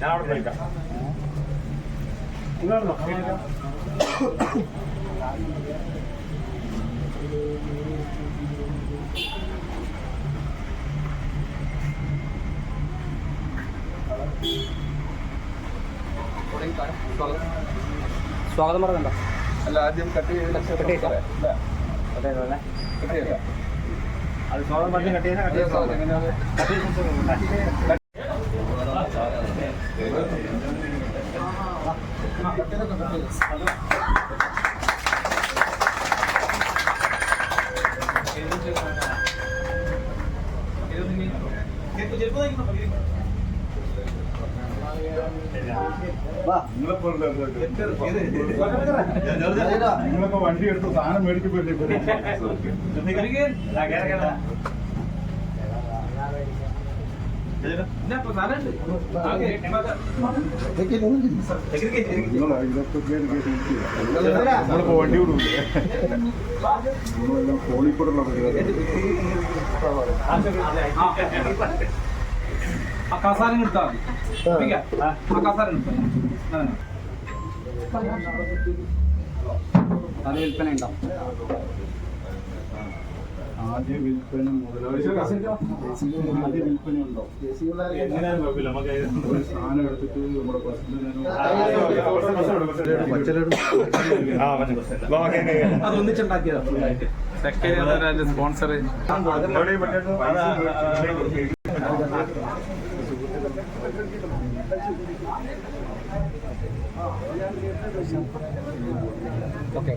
ഞാൻ അവിടെ വിളിക്കാം സ്വാഗതം പറഞ്ഞോ? അല്ല ആദ്യം കട്ട് ചെയ്ത് കട്ട് അതെ കട്ട് സ്വാഗതം പറഞ്ഞ് കട്ട് ചെയ്യുന്ന കട്ട് ചെയ്യുന്ന നിങ്ങളൊക്കെ വണ്ടി എടുത്ത് സാധനം മേടിച്ചു. നമ്മളിപ്പോ വണ്ടി വിടൂലേ നിങ്ങളെല്ലാം ഫോണിൽ കൂടെയുള്ള പരിപാടി ആ കസാരം എടുത്താൽ മതി ആ കസാരം എടുത്താൽ അത് വിൽപ്പന ഉണ്ടാവും ആദ്യ വിൽപ്പന ആദ്യ വിൽപ്പന ഉണ്ടോ ഒരു സാധനം എടുത്തിട്ട് നമ്മുടെ ഫുള്ളായിട്ട് സെക്രട്ടറി സ്പോൺസർ എവിടെ ഈ പട്ടിയത്? അത് ആ, ആ, ഓക്കെ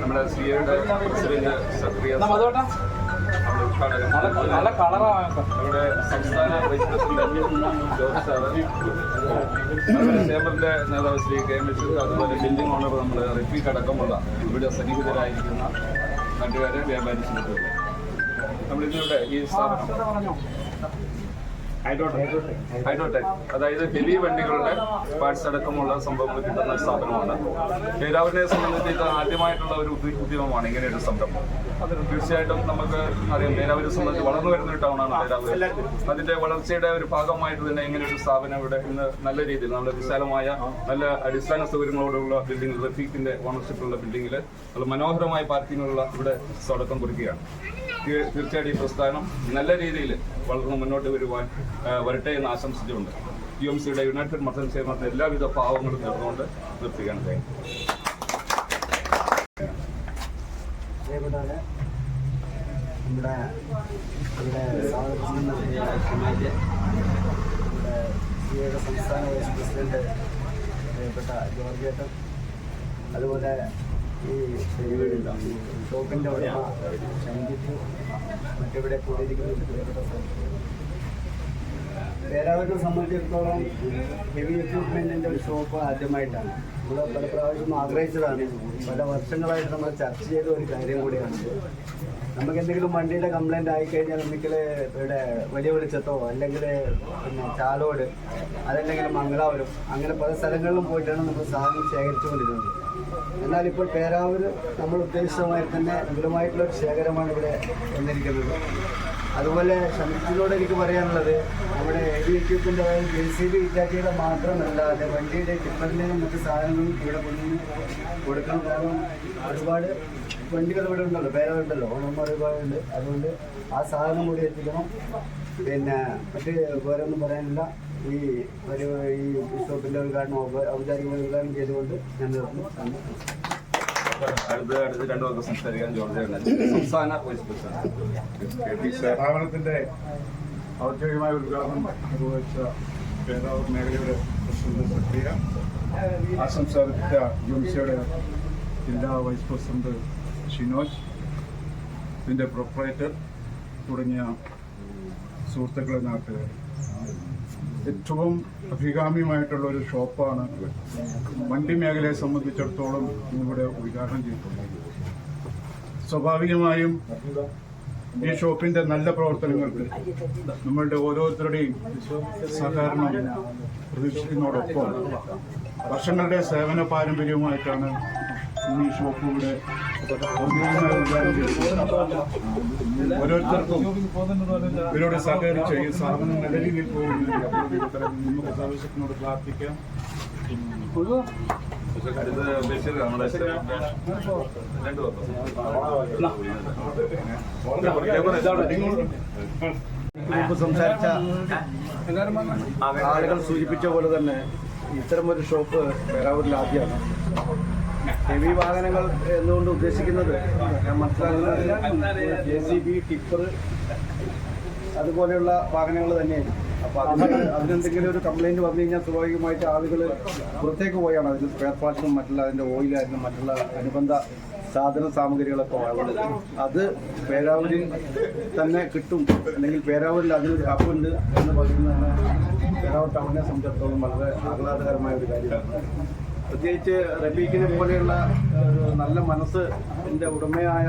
നമ്മുടെ സിയുടെ പ്രസിഡന്റ് സക്രിയ നല്ല കളറാണ് നമ്മുടെ സംസ്ഥാന വൈസ് പ്രസിഡന്റ് നേതാവ് ശ്രീ കെ ബഷീർ അതുപോലെ ബിൽഡിംഗ് ഓണർ നമ്മൾ റഫീഖ് കടക്കമുള്ള ഇവിടെ സന്നിഹിതരായിരിക്കുന്ന നാട്ടുകാരെ വ്യാപാരിച്ചിട്ടുണ്ട് നമ്മളിന്നിവിടെ ഈ സ്ഥാപനം ഹൈഡ്രോടെക് അതായത് ഹെവി വണ്ടികളുടെ പാർട്സ് അടക്കമുള്ള സംഭവങ്ങൾ കിട്ടുന്ന സ്ഥാപനമാണ് പേരാവൂരിനെ സംബന്ധിച്ച് ഇത് ആദ്യമായിട്ടുള്ള ഒരു ഉദ്യ- ഉദ്യമമാണ് ഇങ്ങനെയൊരു സംരംഭം. തീർച്ചയായിട്ടും നമുക്ക് അറിയാം പേരാവൂരെ സംബന്ധിച്ച് വളർന്നു വരുന്ന ഒരു ടൗണാണ് പേരാവൂർ അതിന്റെ വളർച്ചയുടെ ഒരു ഭാഗമായിട്ട് തന്നെ ഇങ്ങനെയൊരു സ്ഥാപനം ഇവിടെ ഇന്ന് നല്ല രീതിയിൽ നല്ല വിശാലമായ നല്ല അടിസ്ഥാന സൗകര്യങ്ങളോടുള്ള ബിൽഡിംഗ് റഫീഖിന്റെ ഓണർഷിപ്പുള്ള ബിൽഡിംഗിൽ നല്ല മനോഹരമായ പാർക്കിങ്ങുള്ള ഇവിടെ തുടക്കം കുറിക്കുകയാണ്. തീർച്ചയായിട്ടും ഈ പ്രസ്ഥാനം നല്ല രീതിയിൽ വളർന്ന് മുന്നോട്ട് വരുവാൻ വരട്ടെ എന്ന് ആശംസിച്ചുകൊണ്ട് യു എം സിയുടെ യുണൈറ്റഡ് മസൽ ചേർന്ന എല്ലാവിധ ഭാവങ്ങളും നേർന്നുകൊണ്ട് നിർത്തുകയാണ്. താങ്ക് നമ്മുടെ സംസ്ഥാന വൈസ് പ്രസിഡന്റ് പ്രിയപ്പെട്ട ജോർജ് ഏട്ടൻ അതുപോലെ ഈ ഷംജിത്ത് മറ്റിവിടെ കൂടിയിരിക്കുന്ന സംബന്ധിച്ചിടത്തോളം ഹെവി എക്യൂപ്മെന്റിന്റെ ഒരു ഷോപ്പ് ആദ്യമായിട്ടാണ്. നമ്മൾ പല പ്രാവശ്യം ആഗ്രഹിച്ചതാണ്. പല വർഷങ്ങളായിട്ട് നമ്മൾ ചർച്ച ചെയ്ത ഒരു കാര്യം കൂടിയാണ്. നമുക്ക് എന്തെങ്കിലും വണ്ടിയുടെ കംപ്ലൈന്റ് ആയിക്കഴിഞ്ഞാൽ നമുക്ക് ഇവിടെ വലിയ വെളിച്ചത്തോ അല്ലെങ്കിൽ പിന്നെ ചാലോട് അതല്ലെങ്കിൽ മംഗളാപുരം അങ്ങനെ പല സ്ഥലങ്ങളിലും പോയിട്ടാണ് നമ്മൾ സാധനം ശേഖരിച്ചുകൊണ്ടിരുന്നത്. എന്നാൽ ഇപ്പോൾ പേരാവൂർ നമ്മൾ ഉദ്ദേശിച്ചതുമായി തന്നെ വിപുലമായിട്ടുള്ള ഒരു ശേഖരമാണ് ഇവിടെ വന്നിരിക്കുന്നത്. അതുപോലെ ശമിത്തിനോട് എനിക്ക് പറയാനുള്ളത് നമ്മുടെ ഹെവി എക്യൂപ്മെന്റ് അതായത് ജെ സി ബി ഇറ്റാക്കിയുടെ മാത്രമല്ലാതെ വണ്ടിയുടെ ടിപ്പറിന്റെയും മറ്റ് സാധനങ്ങളും ഇവിടെ കൊണ്ടുവന്ന് കൊടുക്കണം. കാരണം ഒരുപാട് വണ്ടികൾ ഇവിടെ ഉണ്ടല്ലോ പേരുണ്ടല്ലോ ഓണം ഒരുപാടുണ്ട്. അതുകൊണ്ട് ആ സാധനം കൂടി എത്തിക്കണം. പിന്നെ മറ്റ് വേറെ ഒന്നും പറയാനില്ല. ഈ ഒരു ഈ ഷോപ്പിന്റെ ഉദ്ഘാടനം ഔപ- ഔപചാരികമായ ഉദ്ഘാടനം ചെയ്തുകൊണ്ട് ഞാൻ നിർത്തുന്നു നന്ദി. അടുത്ത അടുത്ത് രണ്ടു പേർക്ക് സംസാരിക്കാൻ ജോർജ് ഏട്ടൻ. സംസ്ഥാന വൈസ് പ്രസിഡന്റ് ഈ സ്ഥാപനത്തിന്റെ ഔദ്യോഗികമായ ഉദ്ഘാടനം നിർവഹിച്ച പേരാവൂർ മേഖലയുടെ പ്രസിഡന്റ് സക്രിയ ആശംസാർപ്പിച്ച യുംസിയുടെ ജില്ലാ വൈസ് പ്രസിഡന്റ് ഷിനോജ് ഇതിന്റെ പ്രൊപ്പറേറ്റർ തുടങ്ങിയ സുഹൃത്തുക്കളെ നാട്ടുകാർ. ഏറ്റവും അഭികാമ്യമായിട്ടുള്ള ഒരു ഷോപ്പാണ് വണ്ടി മേഖലയെ സംബന്ധിച്ചിടത്തോളം ഇവിടെ ഉദ്ഘാടനം ചെയ്തിട്ടുള്ളത്. സ്വാഭാവികമായും ഈ ഷോപ്പിന്റെ നല്ല പ്രവർത്തനങ്ങൾക്ക് നമ്മളുടെ ഓരോരുത്തരുടെയും സഹകരണം പ്രതീക്ഷിക്കുന്നതോടൊപ്പം വർഷങ്ങളുടെ സേവന പാരമ്പര്യവുമായിട്ടാണ് ഓരോരുത്തർക്കും ഇവരോട് സഹകരിച്ച് ഈ സാധനം നല്ല രീതിയിൽ പോകുന്നതിന് നമുക്ക് പ്രാർത്ഥിക്കാം. സംസാരിച്ച ആളുകൾ സൂചിപ്പിച്ച പോലെ തന്നെ ഇത്തരമൊരു ഷോപ്പ് പേരാവൂരിൽ ആദ്യമാണ്. ഹെവി വാഹനങ്ങൾ എന്നുകൊണ്ട് ഉദ്ദേശിക്കുന്നത്? ഞാൻ മനസ്സിലാക്കുന്നത് ജെ സി ബി ടിപ്പർ അതുപോലെയുള്ള വാഹനങ്ങൾ തന്നെയായിരിക്കും. അപ്പൊ അതിന് അതിനെന്തെങ്കിലും ഒരു കംപ്ലൈന്റ് വന്നു കഴിഞ്ഞാൽ സ്വാഭാവികമായിട്ട് ആളുകൾ പുറത്തേക്ക് പോയാണ്. അതിന് സ്പെയർ പാർട്സും മറ്റുള്ള അതിന്റെ ഓയിലായിരുന്നു മറ്റുള്ള അനുബന്ധ സാധന സാമഗ്രികളൊക്കെ വാങ്ങുന്നത്. അത് പേരാവൂരിൽ തന്നെ കിട്ടും. അല്ലെങ്കിൽ പേരാവൂരിൽ അതിനൊരു ഹബ് ഉണ്ട് എന്ന് പറയുന്നത് പേരാവൂർ ടൗണിനെ സംബന്ധിച്ചിടത്തോളം വളരെ ആഹ്ലാദകരമായ ഒരു കാര്യമാണ്. പ്രത്യേകിച്ച് റബീഖിനെ പോലെയുള്ള ഒരു നല്ല മനസ്സ് എന്റെ ഉടമയായ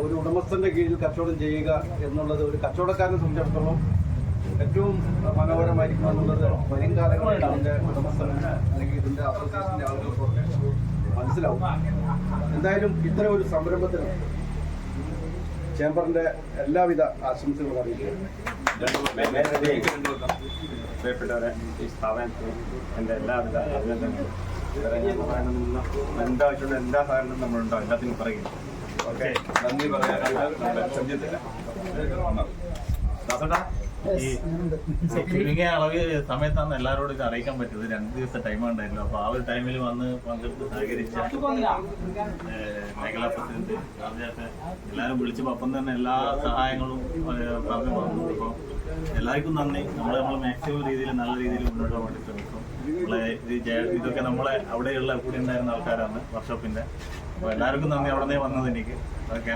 ഒരു ഉടമസ്ഥന്റെ കീഴിൽ കച്ചവടം ചെയ്യുക എന്നുള്ളത് ഒരു കച്ചവടക്കാരനെ സംബന്ധിച്ചിടത്തോളം ഏറ്റവും മനോഹരമായിരിക്കും എന്നുള്ളത് വരും കാലങ്ങളിൽ അതിന്റെ ഉടമസ്ഥൻ അല്ലെങ്കിൽ ഇതിന്റെ അസോസിയേഷന്റെ ആളുകൾക്കൊക്കെ മനസ്സിലാവും എന്തായാലും ഇത്തരം ഒരു സംരംഭത്തിന് ചേംബറിന്റെ എല്ലാവിധ ആശംസകളും അറിയിക്കുകയാണ് പ്രിയപ്പെട്ടവരെ ഈ സ്ഥാപനത്തിന് എന്റെ എല്ലാവിധ അഭിനന്ദനങ്ങളും വേറെ ഞാൻ പറയാനൊന്നും എന്താവശ്യമുള്ള എല്ലാ സാധനങ്ങളും നമ്മളുണ്ടോ. എല്ലാത്തിനും പറയുന്നു ഓക്കെ? നന്ദി പറയാനായിട്ട് നമ്മുടെ സഞ്ജിത്തില്ല ഈ ചുരുങ്ങിയ അളവ് സമയത്താണ് എല്ലാവരോടും ഇത് അറിയിക്കാൻ പറ്റിയത് രണ്ട് ദിവസത്തെ ടൈം ഉണ്ടായിരുന്നു. അപ്പൊ ആ ഒരു ടൈമിൽ വന്ന് പങ്കെടുത്ത് സഹകരിച്ച മേഖലാ പ്രസിഡന്റ് എല്ലാവരും വിളിച്ചപ്പോൾ അപ്പം തന്നെ എല്ലാ സഹായങ്ങളും പറഞ്ഞു വന്നു. അപ്പോൾ എല്ലാവർക്കും നന്ദി. നമ്മൾ നമ്മൾ മാക്സിമം രീതിയിൽ നല്ല രീതിയിൽ മുന്നോട്ട് പോകാൻ വേണ്ടി ശ്രമിക്കും. ഇതൊക്കെ നമ്മളെ അവിടെയുള്ള കൂടി ഉണ്ടായിരുന്ന ആൾക്കാരാണ് വർക്ക്ഷോപ്പിന്റെ. അപ്പൊ എല്ലാവർക്കും നന്ദി അവിടെ നിന്ന് വന്നത് എനിക്ക് ഓക്കെ